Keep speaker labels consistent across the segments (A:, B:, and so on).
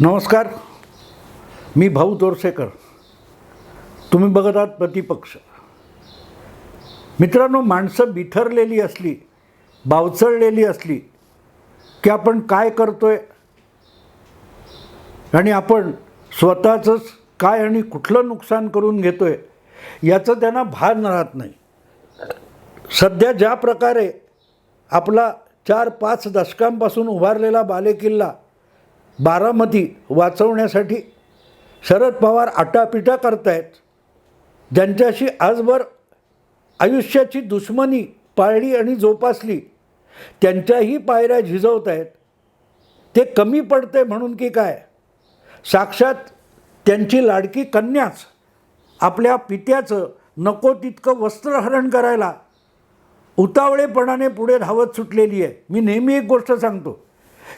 A: नमस्कार. मी भाऊ दोरसेकर तुम्ही बघत आहात प्रतिपक्ष. मित्रांनो माणसं बिथरलेली असली बावचळलेली असली की आपण काय करतो आहे आणि आपण स्वतःचंच काय आणि कुठलं नुकसान करून घेतो आहे याचं त्यांना भान राहत नाही. सध्या ज्या प्रकारे आपला चार पाच दशकांपासून उभारलेला बालेकिल्ला बारामती वाचवण्यासाठी शरद पवार आटापिटा करतायत. ज्यांच्याशी आजवर आयुष्याची दुश्मनी पाळली आणि जोपासली त्यांच्याही पायऱ्या झिजवत आहेत ते कमी पडते म्हणून की काय? साक्षात त्यांची लाडकी कन्याच आपल्या पित्याचं नको तितकं वस्त्रहरण करायला उतावळेपणाने पुढे धावत सुटलेली आहे. मी नेहमी एक गोष्ट सांगतो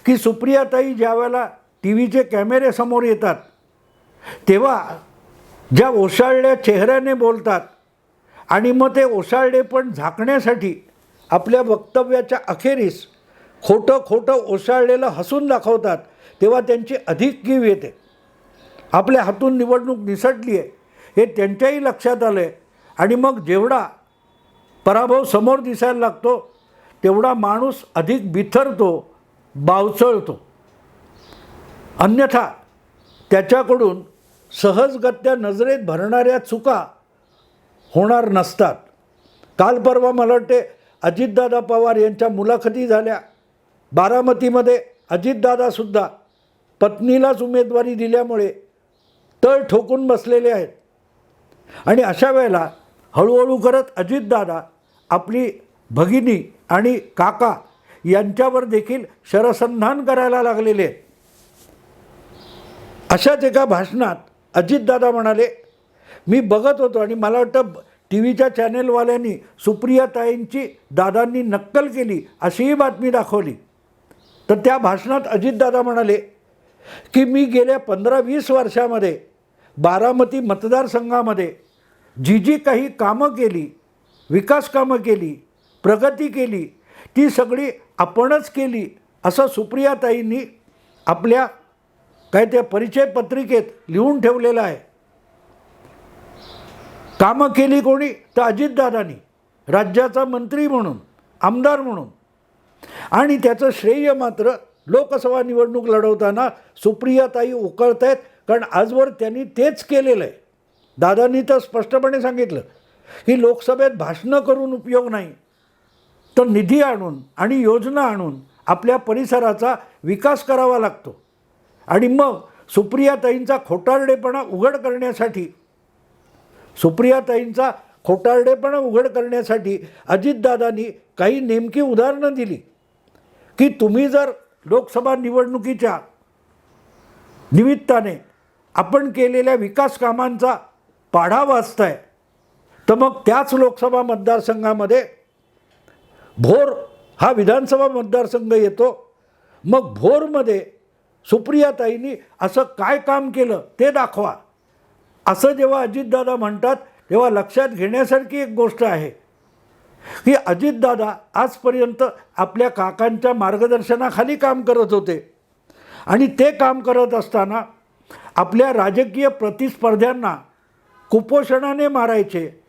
A: की सुप्रियाताई ज्या वेळेला टी व्हीचे कॅमेरे समोर येतात तेव्हा ज्या ओशाळल्या चेहऱ्याने बोलतात आणि मग ते ओशाळलेपण झाकण्यासाठी आपल्या वक्तव्याच्या अखेरीस खोटं खोटं ओशाळलेलं हसून दाखवतात तेव्हा त्यांची अधिक कीव येते. आपल्या हातून निवडणूक निसटली आहे हे त्यांच्याही लक्षात आलं आहे आणि मग जेवढा पराभव समोर दिसायला लागतो तेवढा माणूस अधिक बिथरतो बावचळतो. अन्यथा त्याच्याकडून सहजगत्या नजरेत भरणाऱ्या चुका होणार नसतात. काल परवा मला वाटते अजितदादा पवार यांच्या मुलाखती झाल्या. बारामतीमध्ये अजितदादासुद्धा पत्नीलाच उमेदवारी दिल्यामुळे तळ ठोकून बसलेले आहेत. आणि अशा वेळेला हळूहळू करत अजितदादा आपली भगिनी आणि काका यांच्यावर देखील शरसंधान करायला लागलेले आहेत. अशाच एका भाषणात अजितदादा म्हणाले मी बघत होतो आणि मला वाटतं टी व्हीच्या चॅनेलवाल्यांनी सुप्रियाताईंची दादांनी नक्कल केली अशीही बातमी दाखवली. तर त्या भाषणात अजितदादा म्हणाले की मी गेल्या पंधरा वीस वर्षामध्ये बारामती मतदारसंघामध्ये जी जी काही कामं केली विकास कामं केली प्रगती केली ती सगळी आपणच केली असं सुप्रियाताईंनी आपल्या काय त्या परिचय पत्रिकेत लिहून ठेवलेलं आहे. कामं केली कोणी? तर अजितदादांनी. राज्याचा मंत्री म्हणून आमदार म्हणून. आणि त्याचं श्रेय मात्र लोकसभा निवडणूक लढवताना सुप्रियाताई उकळत आहेत कारण आजवर त्यांनी तेच केलेलं आहे. दादांनी तर स्पष्टपणे सांगितलं की लोकसभेत भाषणं करून उपयोग नाही. तर निधी आणून आणि योजना आणून आपल्या परिसराचा विकास करावा लागतो. आणि मग सुप्रियाताईंचा खोटारडेपणा उघड करण्यासाठी सुप्रियाताईंचा खोटारडेपणा उघड करण्यासाठी अजितदादांनी काही नेमकी उदाहरणं दिली. की तुम्ही जर लोकसभा निवडणुकीच्या निमित्ताने आपण केलेल्या विकास कामांचा पाढा वाचताय तर मग त्याच लोकसभा मतदारसंघामध्ये भोर हा विधानसभा मतदारसंघ येतो. मग भोरमध्ये सुप्रियाताईंनी असं काय काम केलं ते दाखवा. असं जेव्हा अजितदादा म्हणतात तेव्हा लक्षात घेण्यासारखी एक गोष्ट आहे. की अजितदादा आजपर्यंत आपल्या काकांच्या मार्गदर्शनाखाली काम करत होते. आणि ते काम करत असताना आपल्या राजकीय प्रतिस्पर्ध्यांना कुपोषणाने मारायचे.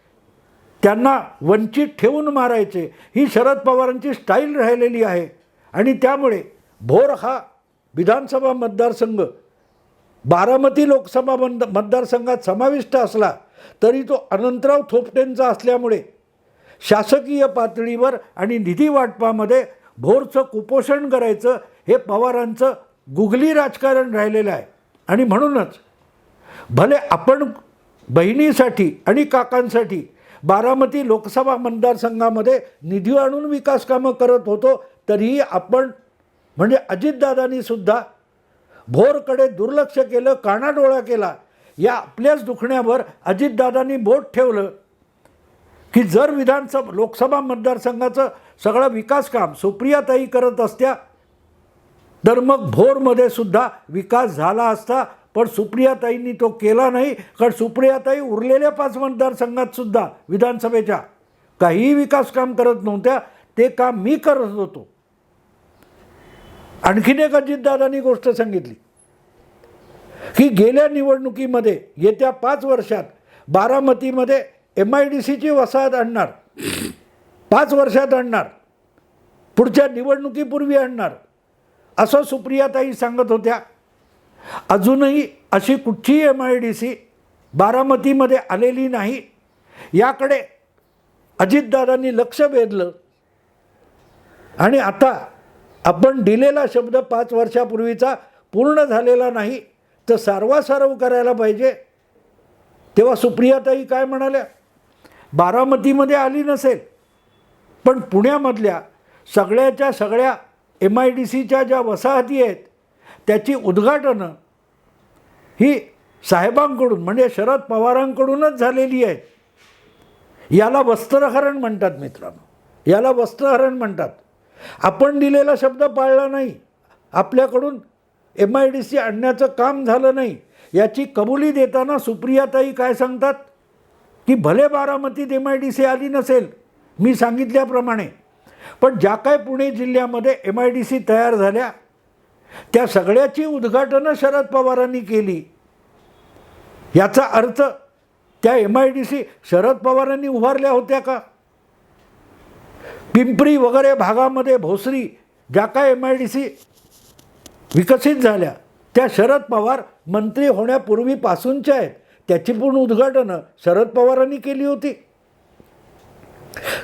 A: त्यांना वंचित ठेवून मारायचे. ही शरद पवारांची स्टाईल राहिलेली आहे. आणि त्यामुळे भोर हा विधानसभा मतदारसंघ बारामती लोकसभा मंद मतदारसंघात समाविष्ट असला तरी तो अनंतराव थोपटेंचा असल्यामुळे शासकीय पातळीवर आणि निधी वाटपामध्ये भोरचं कुपोषण करायचं हे पवारांचं गुगली राजकारण राहिलेलं आहे. आणि म्हणूनच भले आपण बहिणीसाठी आणि काकांसाठी बारामती लोकसभा मतदारसंघामध्ये निधी आणून विकास कामं करत होतो तरीही आपण म्हणजे अजितदादांनी सुद्धा भोरकडे दुर्लक्ष केलं कानाडोळा केला. या आपल्याच दुखण्यावर अजितदादांनी बोट ठेवलं की जर विधानसभा लोकसभा मतदारसंघाचं सगळं विकास काम सुप्रियाताई करत असत्या तर मग भोरमध्ये सुद्धा विकास झाला असता पण सुप्रियाताईंनी तो केला नाही कारण सुप्रियाताई उरलेल्या पाच मतदारसंघातसुद्धा विधानसभेच्या काहीही विकास काम करत नव्हत्या ते काम मी करत होतो. आणखीन एक अजितदादांनी गोष्ट सांगितली की गेल्या निवडणुकीमध्ये येत्या पाच वर्षात बारामतीमध्ये एम आय डी सीची वसाहत आणणार पाच वर्षात आणणार पुढच्या निवडणुकीपूर्वी आणणार असं सुप्रियाताई सांगत होत्या. अजूनही अशी कुठची एम आय डी सी बारामतीमध्ये आलेली नाही. याकडे अजितदादांनी लक्ष वेधलं. आणि आता आपण दिलेला शब्द पाच वर्षापूर्वीचा पूर्ण झालेला नाही तर सारवासारव करायला पाहिजे. तेव्हा सुप्रियाताई काय म्हणाल्या? बारामतीमध्ये आली नसेल पण पुण्यामधल्या सगळ्याच्या सगळ्या एम आय डी सीच्या ज्या वसाहती आहेत त्याची उद्घाटनं ही साहेबांकडून म्हणजे शरद पवारांकडूनच झालेली आहे. याला वस्त्रहरण म्हणतात मित्रांनो. याला वस्त्रहरण म्हणतात. आपण दिलेला शब्द पाळला नाही. आपल्याकडून एम आय डी सी आणण्याचं काम झालं नाही. याची कबुली देताना सुप्रियाताई काय सांगतात? की भले बारामतीत एम आय डी सी आली नसेल मी सांगितल्याप्रमाणे पण ज्या काय पुणे जिल्ह्यामध्ये एम आय डी सी तयार झाल्या त्या सगळ्याची उद्घाटनं शरद पवारांनी केली. याचा अर्थ त्या M I D C Sharad पवारांनी उभारल्या होत्या का? पिंपरी वगैरे भागामध्ये भोसरी ज्या काय एम आय डी सी विकसित झाल्या त्या शरद पवार मंत्री होण्यापूर्वीपासूनच्या आहेत. त्याची पण उद्घाटनं शरद पवारांनी केली होती.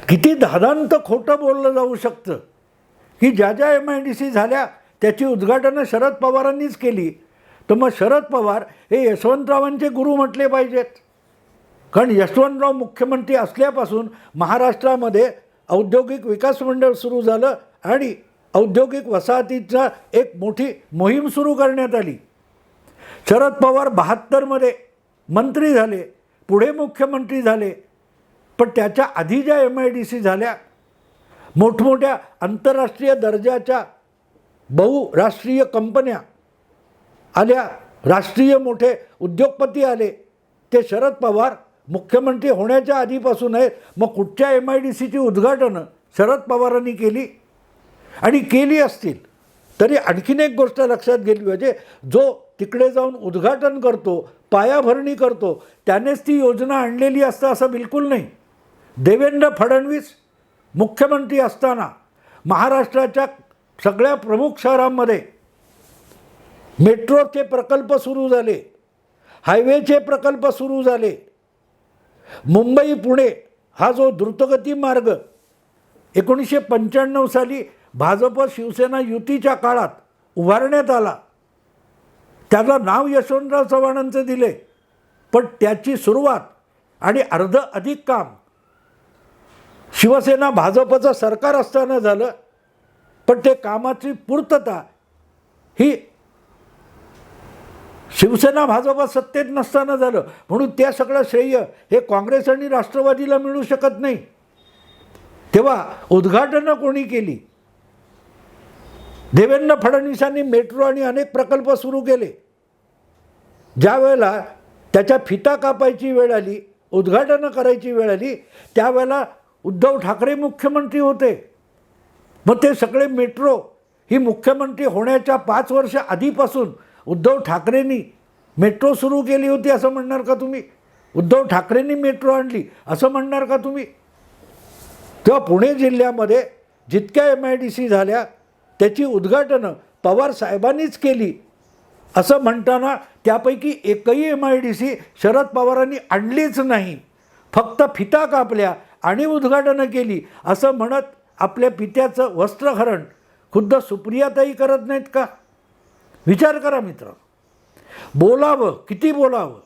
A: किती धादांत खोटं बोललं जाऊ शकतं की ज्या ज्या एम आय डी सी झाल्या त्याची उद्घाटनं शरद पवारांनीच केली. तर मग शरद पवार हे यशवंतरावांचे गुरु म्हटले पाहिजेत. कारण यशवंतराव मुख्यमंत्री असल्यापासून महाराष्ट्रामध्ये औद्योगिक विकास मंडळ सुरू झालं आणि औद्योगिक वसाहतीचा एक मोठी मोहीम सुरू करण्यात आली. शरद पवार बहात्तरमध्ये मंत्री झाले पुढे मुख्यमंत्री झाले पण त्याच्या आधी ज्या एम आय डी सी झाल्या मोठमोठ्या आंतरराष्ट्रीय दर्जाच्या बहुराष्ट्रीय कंपन्या आल्या राष्ट्रीय मोठे उद्योगपती आले. ते शरद पवार मुख्यमंत्री होण्याच्या आधीपासून आहेत. मग कुठच्या एम आय डी सीची उद्घाटनं शरद पवारांनी केली? आणि केली असतील. तरी आणखीन एक गोष्ट लक्षात गेली पाहिजे. जो तिकडे जाऊन उद्घाटन करतो पायाभरणी करतो त्यानेच ती योजना आणलेली असतं असं बिलकुल नाही. देवेंद्र फडणवीस मुख्यमंत्री असताना महाराष्ट्राच्या सगळ्या प्रमुख शहरांमध्ये मेट्रोचे प्रकल्प सुरू झाले. हायवेचे प्रकल्प सुरू झाले. मुंबई पुणे हा जो द्रुतगती मार्ग एकोणीसशे पंच्याण्णव साली भाजप शिवसेना युतीच्या काळात उभारण्यात आला. त्याला नाव यशवंतराव चव्हाणांचं दिले. पण त्याची सुरुवात आणि अर्ध अधिक काम शिवसेना भाजपचं सरकार असताना झालं. पण ते कामाची पूर्तता ही शिवसेना भाजपा सत्तेत नसताना झालं. म्हणून त्या सगळं श्रेय हे काँग्रेस आणि राष्ट्रवादीला मिळू शकत नाही. तेव्हा उद्घाटनं कोणी केली? देवेंद्र फडणवीसांनी मेट्रो आणि अनेक प्रकल्प सुरू केले. ज्या वेळेला त्याच्या फिता कापायची वेळ आली उद्घाटनं करायची वेळ आली त्यावेळेला उद्धव ठाकरे मुख्यमंत्री होते. मग ते सगळे मेट्रो ही मुख्यमंत्री होण्याच्या पाच वर्ष आधीपासून उद्धव ठाकरेंनी मेट्रो सुरू केली होती असं म्हणणार का तुम्ही? उद्धव ठाकरेंनी मेट्रो आणली असं म्हणणार का तुम्ही? तेव्हा पुणे जिल्ह्यामध्ये जितक्या एम आय डी सी झाल्या त्याची उद्घाटनं पवार साहेबांनीच केली. असं म्हणताना त्यापैकी एकही M I D C Sharad पवारांनी आणलीच नाही. फक्त फिता कापल्या आणि उद्घाटनं केली असं म्हणत आपल्या पित्याचं वस्त्रहरण खुद्द सुप्रियाताई करत नाहीत का? विचार करा मित्र. बोलावं किती बोलावं?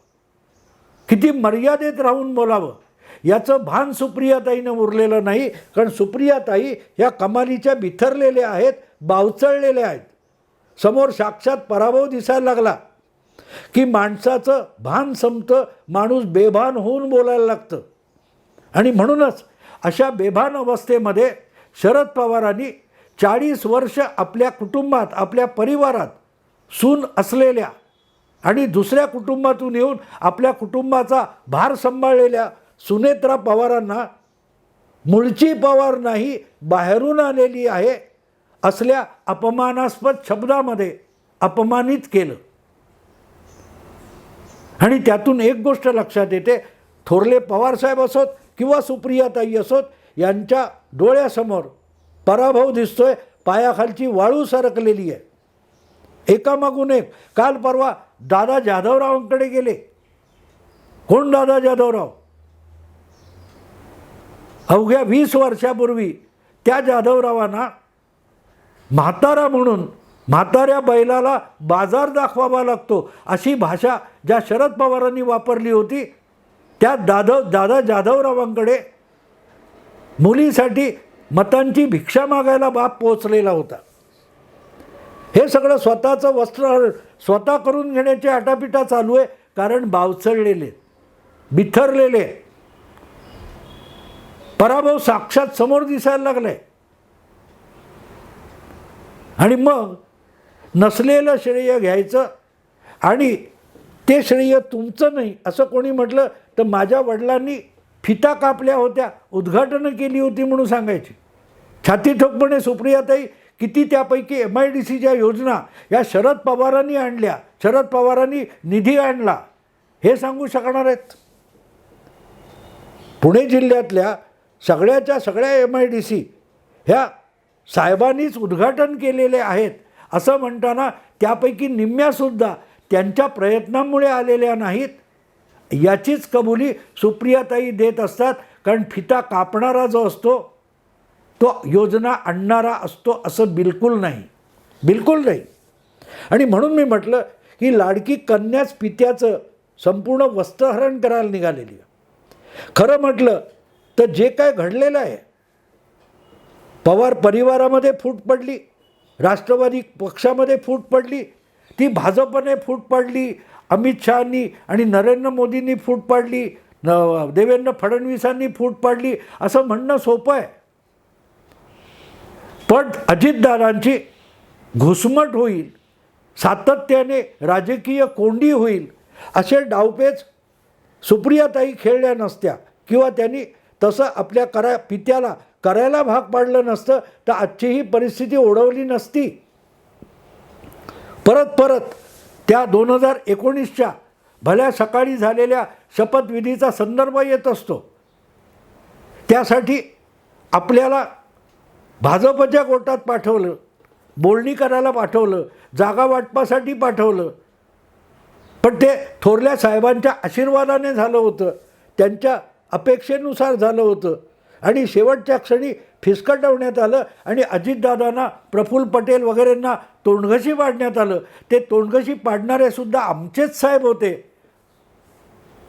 A: किती मर्यादेत राहून बोलावं? याचं भान सुप्रियाताईनं उरलेलं नाही कारण सुप्रियाताई ह्या कमालीच्या बिथरलेल्या आहेत बावचळलेल्या आहेत. समोर साक्षात पराभव दिसायला लागला. की माणसाचं भान संपतं माणूस बेभान होऊन बोलायला लागतं. आणि म्हणूनच अशा बेभान अवस्थेमध्ये शरद पवारांनी चाळीस वर्ष आपल्या कुटुंबात आपल्या परिवारात सून असलेल्या आणि दुसऱ्या कुटुंबातून येऊन आपल्या कुटुंबाचा भार सांभाळलेल्या सुनेत्रा पवारांना मुळची पवार नाही बाहेरून आलेली आहे असल्या अपमानास्पद शब्दामध्ये अपमानित केलं. आणि त्यातून एक गोष्ट लक्षात येते थोरले पवारसाहेब असोत किंवा सुप्रियाताई असोत यांच्या डोळ्यासमोर पराभव दिसतोय पायाखालची वाळू सरकलेली आहे. एकामागून एक. काल परवा दादा जाधवरावांकडे गेले. कोण दादा जाधवराव? अवघ्या वीस वर्षापूर्वी त्या जाधवरावांना म्हातारा म्हणून म्हाताऱ्या बैलाला बाजार दाखवावा लागतो अशी भाषा ज्या शरद पवारांनी वापरली होती त्या दादव दादा जाधवरावांकडे मुलीसाठी मतांची भिक्षा मागायला बाप पोचलेला होता. हे सगळं स्वतःचं वस्त्र स्वतः करून घेण्याची आटापिटा चालू आहे कारण बावचळलेले बिथरलेले. पराभव साक्षात समोर दिसायला लागलाय. आणि मग नसलेलं श्रेय घ्यायचं आणि ते श्रेय तुमचं नाही असं कोणी म्हटलं तर माझ्या वडिलांनी फिता कापल्या होत्या उद्घाटनं केली होती म्हणून सांगायची. छाती ठोकपणे सुप्रियाताई किती त्यापैकी एम आय डी सीच्या योजना या शरद पवारांनी आणल्या. शरद पवारांनी निधी आणला. हे सांगू शकणार आहेत? पुणे जिल्ह्यातल्या सगळ्याच्या सगळ्या एम आय डी सी ह्या साहेबांनीच उद्घाटन केलेले आहेत. असं म्हणताना त्यापैकी निम्म्यासुद्धा त्यांच्या प्रयत्नांमुळे आलेल्या नाहीत. याचीच कबुली सुप्रियाताई देत असतात कारण फिता कापणारा जो असतो तो योजना आणणारा असतो असं बिलकुल नाही. बिलकुल नाही. आणि म्हणून मी म्हटलं की लाडकी कन्याच पित्याचं संपूर्ण वस्त्रहरण करायला निघालेली आहे. खरं म्हटलं तर जे काय घडलेलं आहे पवार परिवारामध्ये फूट पडली राष्ट्रवादी पक्षामध्ये फूट पडली ती भाजपने फूट पडली अमित शहानी आणि नरेंद्र मोदींनी फूट पाडली न देवेंद्र फडणवीसांनी फूट पाडली असं म्हणणं सोपं आहे. पण अजितदारांची घुसमट होईल सातत्याने राजकीय कोंडी होईल असे डावपेच सुप्रियाताई खेळल्या नसत्या किंवा त्यांनी तसं आपल्या करा पित्याला करायला भाग पाडलं नसतं तर आजची ही परिस्थिती ओढवली नसती. परत परत त्या दोन हजार एकोणीसच्या भल्या सकाळी झालेल्या शपथविधीचा संदर्भ येत असतो. त्यासाठी आपल्याला भाजपच्या कोर्टात पाठवलं बोलणी करायला पाठवलं जागा वाटपासाठी पाठवलं. पण ते थोरल्या साहेबांच्या आशीर्वादाने झालं होतं त्यांच्या अपेक्षेनुसार झालं होतं. आणि शेवटच्या क्षणी फिसकटवण्यात आलं आणि अजितदादांना प्रफुल्ल पटेल वगैरेंना तोंडघशी पाडण्यात आलं. ते तोंडघशी पाडणारे सुद्धा आमचेच साहेब होते.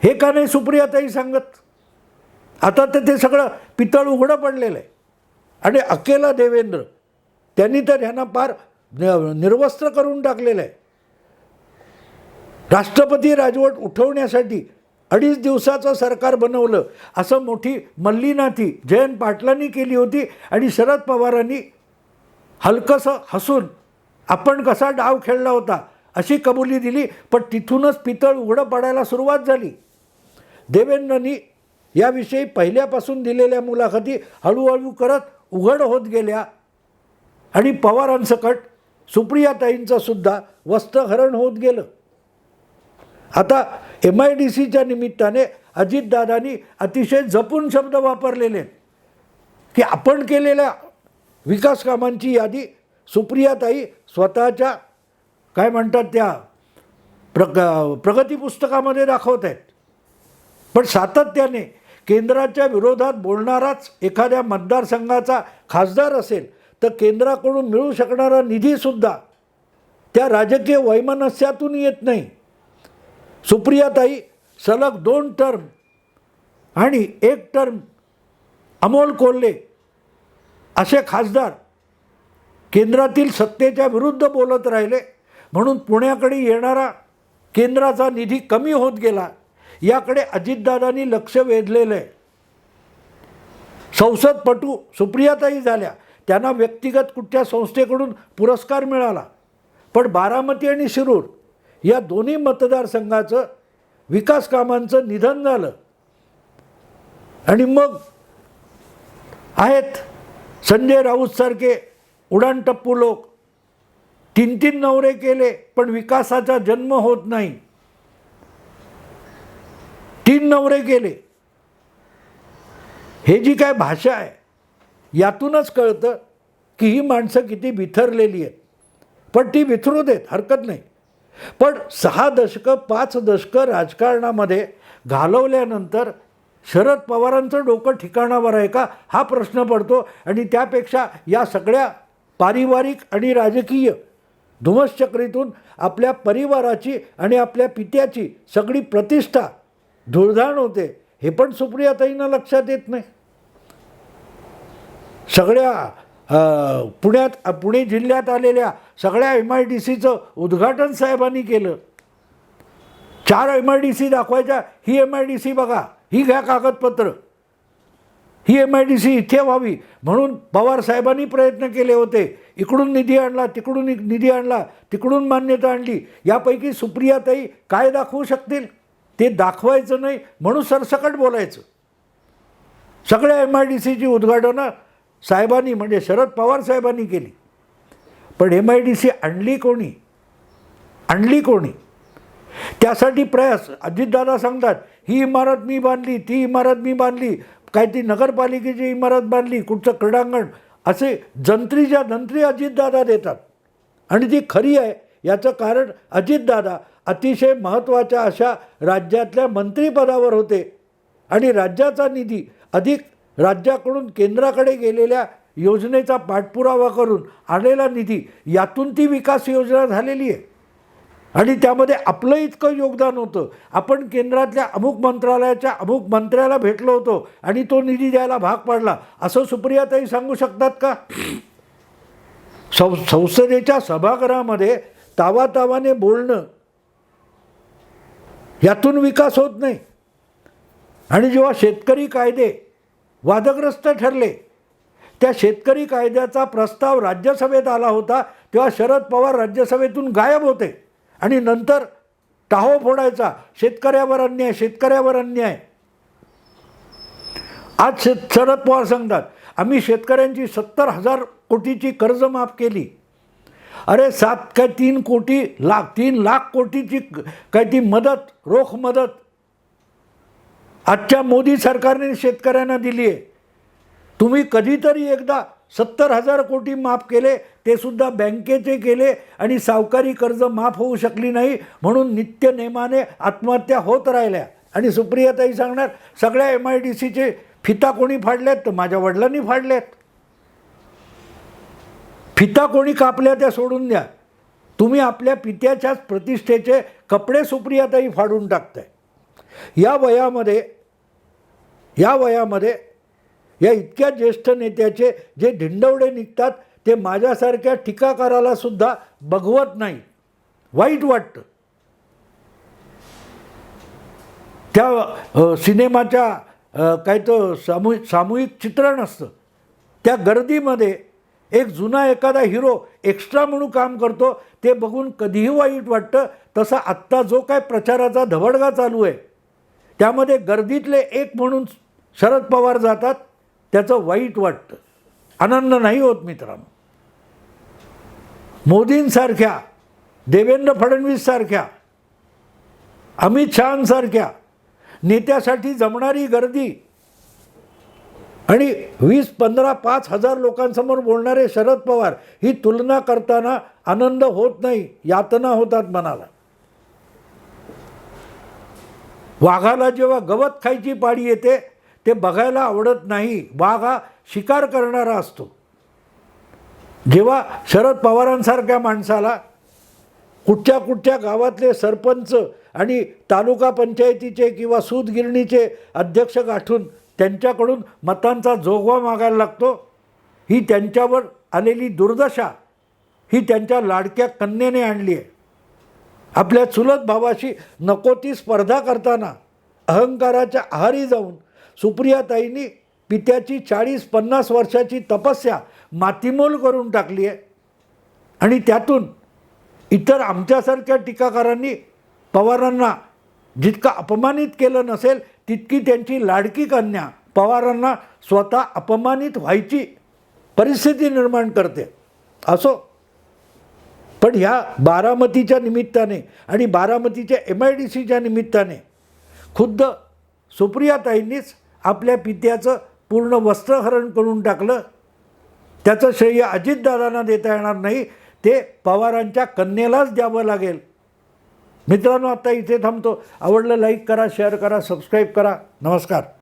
A: हे का नाही सुप्रियाताई सांगत? आता तर ते सगळं पितळ उघडं पडलेलं आहे. आणि अकेला देवेंद्र त्यांनी तर ह्यांना फार न- निर्वस्त्र करून टाकलेलं आहे. राष्ट्रपती राजवट उठवण्यासाठी अडीच दिवसाचं सरकार बनवलं. असं मोठी मल्लीनाथी जयंत पाटलांनी केली होती आणि शरद पवारांनी हलकंसं हसून आपण कसा डाव खेळला होता अशी कबुली दिली पण तिथूनच पितळ उघडं पडायला सुरुवात झाली. देवेंद्रनी याविषयी पहिल्यापासून दिलेल्या मुलाखती हळूहळू करत उघड होत गेल्या आणि पवारांसकट सुप्रियाताईंचंसुद्धा वस्त्रहरण होत गेलं. आता एम आय डी सीच्या निमित्ताने अजितदादांनी अतिशय जपून शब्द वापरलेले. आहेत की आपण केलेल्या विकास कामांची यादी सुप्रियाताई स्वतःच्या काय म्हणतात त्या प्रग प्रगती पुस्तकामध्ये दाखवत आहेत. पण सातत्याने केंद्राच्या विरोधात बोलणाराच एखाद्या मतदारसंघाचा खासदार असेल तर केंद्राकडून मिळू शकणारा निधीसुद्धा त्या राजकीय वैमनस्यातून येत नाही. सुप्रियाताई सलग दोन टर्म आणि एक टर्म अमोल कोल्हे असे खासदार केंद्रातील सत्तेच्या विरुद्ध बोलत राहिले. म्हणून पुण्याकडे येणारा केंद्राचा निधी कमी होत गेला. याकडे अजितदादांनी लक्ष वेधलेलं आहे. संसदपटू सुप्रियाताई झाल्या. त्यांना व्यक्तिगत कुठच्या संस्थेकडून पुरस्कार मिळाला. पण बारामती आणि शिरूर या दोन्ही मतदारसंघाचं विकास कामांचं निधन झालं. आणि मग आहेत संजय राऊतसारखे उडाणटप्पू लोक. तीन तीन नवरे केले पण विकासाचा जन्म होत नाही. तीन नवरे केले. हे जी काय भाषा आहे यातूनच कळतं की ही माणसं किती बिथरलेली आहेत. पण ती बिथरू देत हरकत नाही. पण सहा दशकं पाच दशकं राजकारणामध्ये घालवल्यानंतर शरद पवारांचं डोकं ठिकाणावर आहे का? हा प्रश्न पडतो. आणि त्यापेक्षा या सगळ्या पारिवारिक आणि राजकीय धुमश्चक्रीतून आपल्या परिवाराची आणि आपल्या पित्याची सगळी प्रतिष्ठा धुळधाण होते. हे पण सुप्रियाताईंना लक्षात येत नाही. सगळ्या पुण्यात पुणे जिल्ह्यात आलेल्या सगळ्या एम आय डी सीचं उद्घाटन साहेबांनी केलं. चार एम आय डी सी दाखवायच्या ही एम आय डी सी बघा ही घ्या कागदपत्र. ही एम आय डी सी इथे व्हावी म्हणून पवार साहेबांनी प्रयत्न केले होते. इकडून निधी आणला तिकडून निधी आणला तिकडून मान्यता आणली. यापैकी सुप्रियाताई काय दाखवू शकतील? ते दाखवायचं नाही म्हणून सरसकट बोलायचं. सगळ्या एम आय डी सीची उद्घाटनं साहेबांनी म्हणजे शरद पवार साहेबांनी केली. पण एम आय डी सी आणली कोणी? आणली कोणी? त्यासाठी प्रयास अजितदादा सांगतात ही इमारत मी बांधली ती इमारत मी बांधली काय ती नगरपालिकेची इमारत बांधली कुठचं क्रीडांगण. असे जंत्रीच्या जंत्री अजितदादा देतात. आणि ती खरी आहे याचं कारण अजितदादा अतिशय महत्त्वाच्या अशा राज्यातल्या मंत्रिपदावर होते. आणि राज्याचा निधी अधिक राज्याकडून केंद्राकडे गेलेल्या योजनेचा पाठपुरावा करून आलेला निधी यातून ती विकास योजना झालेली आहे. आणि त्यामध्ये आपलं इतकं योगदान होतं. आपण केंद्रातल्या अमुक मंत्रालयाच्या अमुक मंत्र्याला भेटलो होतो आणि तो निधी द्यायला भाग पाडला. असं सुप्रियाताई सांगू शकतात का? सं संसदेच्या सभागृहामध्ये तावातावाने बोलणं यातून विकास होत नाही. आणि जेव्हा शेतकरी कायदे वादग्रस्त ठरले. त्या शेतकरी कायद्याचा प्रस्ताव राज्यसभेत आला होता तेव्हा शरद पवार राज्यसभेतून गायब होते. आणि नंतर टाहो फोडायचा. शेतकऱ्यावर अन्याय शेतकऱ्यावर अन्याय. आज शेत शरद पवार सांगतात आम्ही शेतकऱ्यांची सत्तर हजार कोटीची कर्ज माफ केली. अरे सात काय तीन कोटी लाख तीन लाख कोटीची काय ती मदत रोख मदत आजच्या मोदी सरकारने शेतकऱ्यांना दिली आहे. तुम्ही कधीतरी एकदा सत्तर हजार कोटी माफ केले ते सुद्धा बँकेचे केले आणि सावकारी कर्ज माफ होऊ शकली नाही म्हणून नित्य नेमाने आत्महत्या होत राहिल्या. आणि सुप्रियाताई सांगणार सगळ्या एम आय डी सीचे फिता कोणी फाडल्यात तर माझ्या वडिलांनी फाडल्यात फिता कोणी कापल्या त्या सोडून द्या. तुम्ही आपल्या पित्याच्याच प्रतिष्ठेचे कपडे सुप्रियाताई फाडून टाकताय. या वयामध्ये या वयामध्ये या इतक्या ज्येष्ठ नेत्याचे जे ढिंडवडे निघतात ते माझ्यासारख्या टीकाकाराला सुद्धा बघवत नाही. वाईट वाटतं. त्या सिनेमाच्या काय तो सामूहिक सामूहिक चित्रण असतं. त्या गर्दीमध्ये एक जुना एखादा हिरो एक्स्ट्रा म्हणून काम करतो ते बघून कधीही वाईट वाटतं. तसा आत्ता जो काय प्रचाराचा धवडगा चालू आहे त्यामध्ये गर्दीतले एक म्हणून शरद पवार जातात त्याचं वाईट वाटतं. आनंद नाही होत मित्रांनो. मोदींसारख्या देवेंद्र फडणवीससारख्या अमित शहांसारख्या नेत्यासाठी जमणारी गर्दी आणि वीस पंधरा पाच हजार लोकांसमोर बोलणारे शरद पवार ही तुलना करताना आनंद होत नाही यातना होतात मनाला. वाघाला जेव्हा गवत खायची पाळी येते ते बघायला आवडत नाही वाघ हा शिकार करणारा असतो. जेव्हा शरद पवारांसारख्या माणसाला कुठच्या कुठच्या गावातले सरपंच आणि तालुका पंचायतीचे किंवा सूतगिरणीचे अध्यक्ष गाठून त्यांच्याकडून मतांचा जोगवा मागायला लागतो ही त्यांच्यावर आलेली दुर्दशा ही त्यांच्या लाडक्या कन्येने आणली आहे. आपल्या चुलत भावाशी नको ती स्पर्धा करताना अहंकाराच्या आहारी जाऊन सुप्रियाताईंनी पित्याची चाळीस पन्नास वर्षाची तपस्या मातीमोल करून टाकली आहे. आणि त्यातून इतर आमच्यासारख्या टीकाकारांनी पवारांना जितका अपमानित केलं नसेल तितकी त्यांची लाडकी कन्या पवारांना स्वतः अपमानित व्हायची परिस्थिती निर्माण करते. असो. पण ह्या बारामतीच्या निमित्ताने आणि बारामतीच्या एम आय डी सीच्या निमित्ताने खुद्द सुप्रियाताईंनीच आपल्या पित्याचं पूर्ण वस्त्रहरण करून टाकलं. त्याचं श्रेय अजितदादांना देता येणार नाही. ते पवारांच्या कन्येलाच द्यावं लागेल. मित्रांनो आता इथे थांबतो. आवडलं लाईक करा शेअर करा सबस्क्राईब करा. नमस्कार.